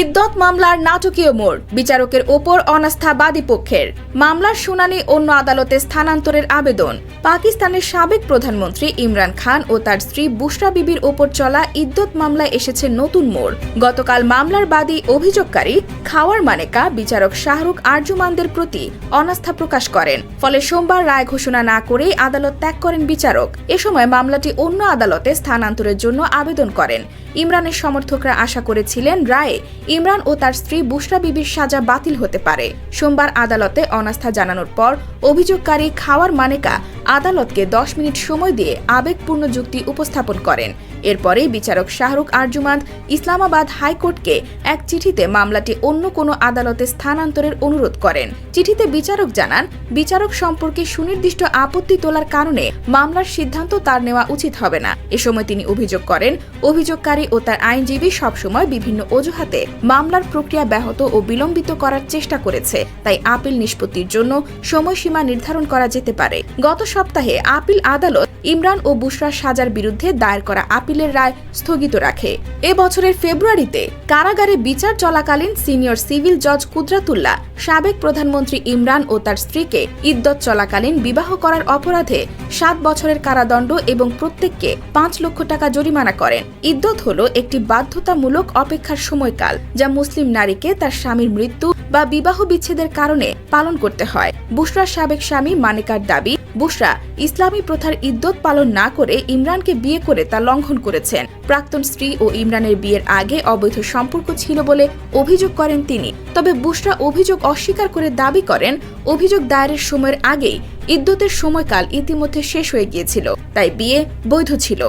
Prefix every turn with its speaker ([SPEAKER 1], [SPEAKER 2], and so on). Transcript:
[SPEAKER 1] ইদ্যত মামলার নাটকীয় মোড়, বিচারকের ওপর অনাস্থা বাদী পক্ষের। মামলার শুনানি অন্য আদালতে স্থানান্তরের আবেদন। পাকিস্তানের সাবেক প্রধানমন্ত্রী ইমরান খান ও তার স্ত্রী বুশরা বিবির ওপর চলা ইদ্যত মামলায় এসেছে নতুন মোড়। গতকাল মামলার বাদী অভিযোগকারী খাওয়ার মানেকা বিচারক শাহরুখ আরজুমানদের প্রতি অনাস্থা প্রকাশ করেন। ফলে সোমবার রায় ঘোষণা না করেই আদালত ত্যাগ করেন বিচারক। এ সময় মামলাটি অন্য আদালতে স্থানান্তরের জন্য আবেদন করেন। ইমরানের সমর্থকরা আশা করেছিলেন রায়ে ইমরান ও তার স্ত্রী বুশরা বিবির সাজা বাতিল হতে পারে। সোমবার আদালতে অনাস্থা জানানোর পর অভিযোগকারী খাওয়ার মানেকা আদালতকে দশ মিনিট সময় দিয়ে আবেগপূর্ণ যুক্তি উপস্থাপন করেন। এরপরেই বিচারক শাহরুখ আরজুমান্দ ইসলামাবাদ হাইকোর্টকে এক চিঠিতে মামলাটি অন্য কোনো আদালতে স্থানান্তরের অনুরোধ করেন। চিঠিতে বিচারক জানান, বিচারক সম্পর্কে সুনির্দিষ্ট আপত্তি তোলার কারণে মামলার সিদ্ধান্ত তার নেওয়া উচিত হবে না। এ সময় তিনি অভিযোগ করেন, অভিযোগকারী ও তার আইনজীবী সবসময় বিভিন্ন অজুহাতে মামলার প্রক্রিয়া ব্যাহত ও বিলম্বিত করার চেষ্টা করেছে। তাই আপিল নিষ্পত্তির জন্য সময়সীমা নির্ধারণ করা যেতে পারে। গত সপ্তাহে আপিল আদালত ইমরান ও বুশরার সাজার বিরুদ্ধে দায়ের করা আপিলের রায় স্থগিত রাখে। এ বছরের ফেব্রুয়ারিতে কারাগারে বিচার চলাকালীন সিনিয়র সিভিল জজ কুদরাতুল্লাহ, সাবেক প্রধানমন্ত্রী ইমরান ও তার স্ত্রীকে ইদ্যত চলাকালীন বিবাহ করার অপরাধে সাত বছরের কারাদণ্ড এবং প্রত্যেককে পাঁচ লক্ষ টাকা জরিমানা করেন। ইদ্যত হল একটি বাধ্যতামূলক অপেক্ষার সময়কাল, যা মুসলিম নারীকে তার স্বামীর মৃত্যু বা বিবাহ বিচ্ছেদের কারণে পালন করতে হয়। বুশরার সাবেক স্বামী মানিকার দাবি বুশরা ইসলামী প্রথার ইদ্যত পালন না করে ইমরানকে বিয়ে করে তা লঙ্ঘন করেছেন। প্রাক্তন স্ত্রী ও ইমরানের বিয়ের আগে অবৈধ সম্পর্ক ছিল বলে অভিযোগ করেন তিনি। তবে বুশরা অভিযোগ অস্বীকার করে দাবি করেন, অভিযোগ দায়েরের সময়ের আগেই ইদ্যতের সময়কাল ইতিমধ্যে শেষ হয়ে গিয়েছিল, তাই বিয়ে বৈধ ছিল।